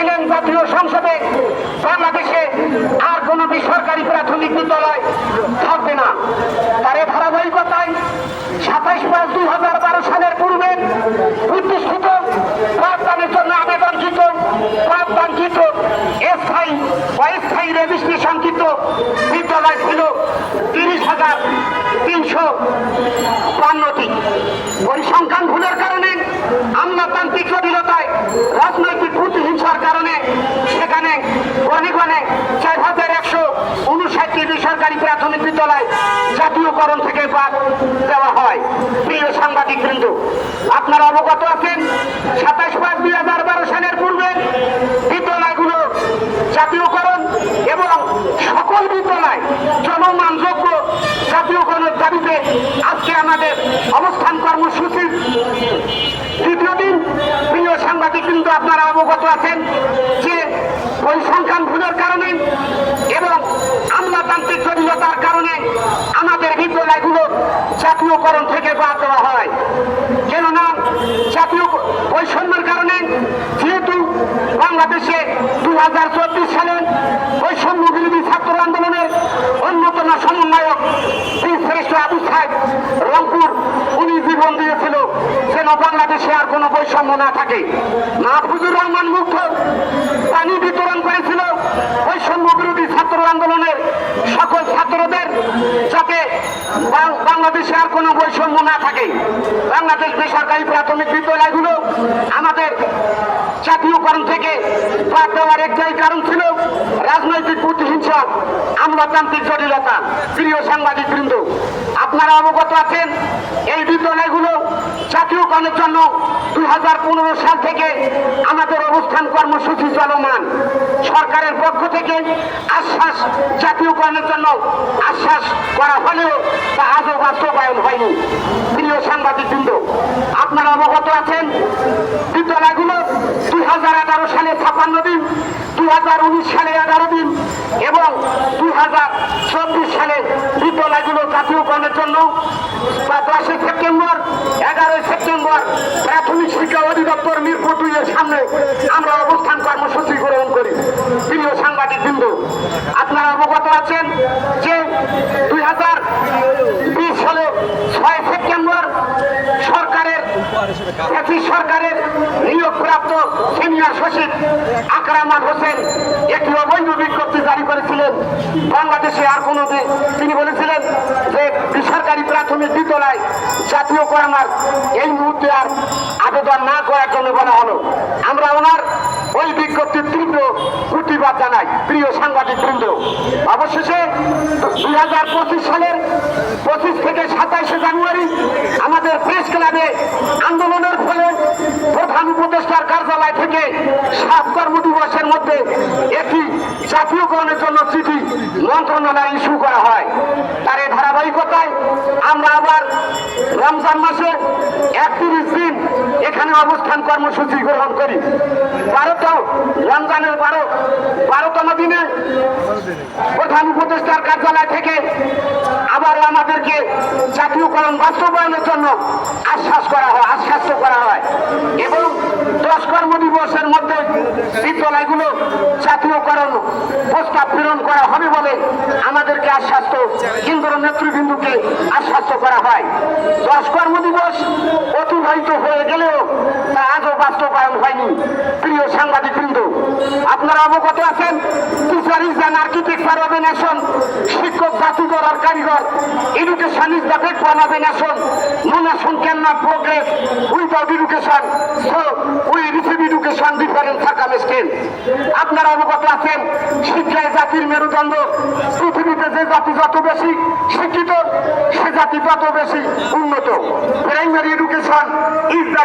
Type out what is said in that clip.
বলেছিলেন জাতীয় সংসদে, বাংলাদেশে আর কোনো বেসরকারি প্রাথমিক বিদ্যালয় থাকবে না। তার এ ধারাবাহিকতায় সাতাইশ পাঁচ দুই হাজার বারো সালের পূর্বে প্রতিষ্ঠিত পাঠদানের জন্য আবেদনকৃত পাঠদানকৃত স্থায়ী অস্থায়ী রেজিস্ট্রেশনকৃত বিদ্যালয় ছিল তিরিশ হাজার তিনশো বান্নটি। পরিসংখ্যান ভুলের কারণে আমলাতান্ত্রিক জটিলতায় রাজনৈতিক কারণে সেখানে অনেকগণে গণে চার হাজার একশো উনষাটটি বেসরকারি প্রাথমিক বিদ্যালয় জাতীয়করণ থেকে বাদ দেওয়া হয়। প্রিয় সাংবাদিক বৃন্দ আপনারা অবগত আছেন সাতাশ পাঁচ দুই হাজার বারো সালের পূর্বে বিদ্যালয়গুলো জাতীয়করণ এবং সকল বিদ্যালয় জনমানযোগ্য জাতীয়করণের দাবিতে আজকে আমাদের অবস্থান কর্মসূচি দ্বিতীয় দিন প্রিয় আপনারা অবগত আছেন যে পরিসংখ্যান ভুলের কারণে এবং আমলাতান্ত্রিক জটিলতার কারণে আমাদের বিদ্যালয়গুলো জাতীয়করণ থেকে বাদ দেওয়া হয়। কেননা জাতীয় বৈষম্যের কারণে যেহেতু বাংলাদেশে দু হাজার চব্বিশ সালে বৈষম্য বিরোধী ছাত্র আন্দোলনের অন্যতম সমন্বয়ক শ্রী শ্রেষ্ঠ আবু সাহেব রংপুর উনি জীবন দিয়েছিল। যেন বাংলাদেশে আর কোনো বৈষম্য না থাকে। মাহফুজুর রহমান মুগ্ধ। পানি বিতরণ করেছিল বৈষম্য বিরোধী ছাত্র আন্দোলনের সকল ছাত্রদের যাতে বাংলাদেশে আর কোনো বৈষম্য না থাকে। বাংলাদেশ বেসরকারি প্রাথমিক বিদ্যালয়গুলো আমাদের জাতীয়করণ থেকে বাদ দেওয়ার একটাই কারণ ছিল আমলাতান্ত্রিক জটিলতা। প্রিয় সাংবাদিক বৃন্দ আপনারা অবগত আছেন, এই বিদ্যালয়গুলো জাতীয়করণের জন্য দুই হাজার পনেরো সাল থেকে আমাদের অবস্থান কর্মসূচি চলমান। সরকারের পক্ষ থেকে আশ্বাস জাতীয়করণের জন্য আশ্বাস করা হলেও তা আজও বাস্তবায়ন হয়নি। প্রিয় সাংবাদিক বৃন্দ আপনারা অবগত আছেন, বিদ্যালয়গুলো দুই হাজার এগারো সালে ছাপান্ন দিন দুই হাজার উনিশ সালে এগারো দিন এবং দুই হাজার চব্বিশ সালে বিদ্যালয়গুলো জাতীয়করণের জন্য বা দশই সেপ্টেম্বর, এগারোই সেপ্টেম্বর প্রাথমিক শিক্ষা অধিদপ্তর মিরপুর দুইয়ের সামনে আমরা অবস্থান কর্মসূচি গ্রহণ করি। প্রিয় সাংবাদিক বিন্দু আপনারা অবগত আছেন যে দুই হাজার বিশ সালে ছয় সেপ্টেম্বর সরকারের ব্রিটিশ সরকারের নিয়োগপ্রাপ্ত সিনিয়র সচিব আকরামান হোসেন একটি অবৈধ বিজ্ঞপ্তি জারি করেছিলেন। বাংলাদেশে আর কোনো তিনি বলেছিলেন যে বেসরকারি প্রাথমিক বিদ্যালয় জাতীয় করানোর এই মুহূর্তে আর আবেদন না করার জন্য বলা হলো। আমরা ওনার ওই বিজ্ঞপ্তির তীব্র প্রতিবাদ জানাই, প্রিয় সাংবাদিক বৃন্দ অবশেষে দুই হাজার পঁচিশ সালের পঁচিশ থেকে সাতাইশে জানুয়ারি আমাদের প্রেস ক্লাবে আন্দোলনের ফলে প্রধান উপদেষ্টার কার্যালয় থেকে সাত কর্মদিবসের মধ্যে একটি জাতীয়করণের জন্য চিঠি মন্ত্রণালয়ে ইস্যু করা হয়। তার এই ধারাবাহিকতায় আমরা আবার রমজান মাসে একত্রিশ দিন এখানে অবস্থান কর্মসূচি গ্রহণ করি। বারোটা রমজানের বারো বারোতম দিনে প্রধান উপদেষ্টার কার্যালয় থেকে আবার আমাদেরকে জাতীয়করণ বাস্তবায়নের জন্য আশ্বাস করা হয় আশ্বাস্ত করা হয়। এবং দশ কর্মদিবসের মধ্যে বিদ্যালয়গুলো জাতীয়করণ, প্রস্তাব প্রেরণ করা হবে বলে আমাদেরকে আশ্বাস্ত কেন্দ্র নেতৃবৃন্দকে আশ্বাস্ত করা হয়। দশ কর্মদিবস অতিবাহিত হয়ে গেলেও তা আজও বাস্তবায়ন হয়নি। প্রিয় সাংবাদিক আপনারা অবগত আছেন teacher is an architecture of a শিক্ষক জাতিগর আর কারিগর education is the backbone of a nation no nation can not progress without education so we receive education different circumstances আপনারা অবগত আছেন, শিক্ষায় জাতির মেরুদণ্ড, পৃথিবীতে যে জাতি যত বেশি শিক্ষিত, সে জাতি তত বেশি উন্নত। Primary education is the